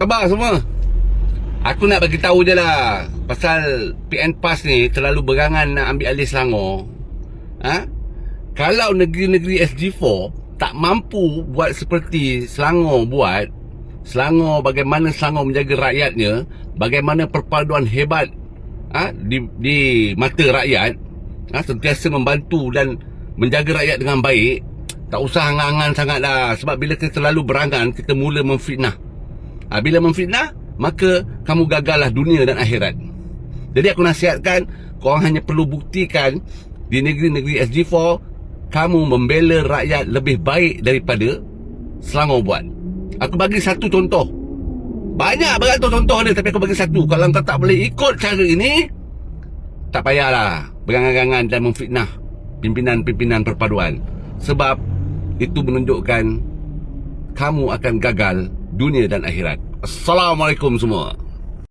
Khabar semua Aku nak bagi tahu je lah Pasal PN PAS ni Terlalu berangan nak ambil alih Selangor ha? Kalau negeri-negeri SG4 Tak mampu buat seperti Selangor buat Selangor bagaimana Selangor menjaga rakyatnya Bagaimana perpaduan hebat ha? di, di mata rakyat ha? Sentiasa membantu dan Menjaga rakyat dengan baik Tak usah angan-angan sangat lah Sebab bila kita terlalu berangan Kita mula memfitnah ha, Bila memfitnah Maka kamu gagallah dunia dan akhirat. Jadi aku nasihatkan Korang hanya perlu buktikan Di negeri-negeri SG4 Kamu membela rakyat lebih baik daripada Selangor buat. Aku bagi satu contoh. Banyak beratus contoh dia Tapi aku bagi satu. Kalau kau tak boleh ikut cara ini Tak payahlah Berangan-angan dan memfitnah Pimpinan-pimpinan perpaduan. Sebab Itu menunjukkan Kamu akan gagal Dunia dan akhirat. Assalamualaikum semua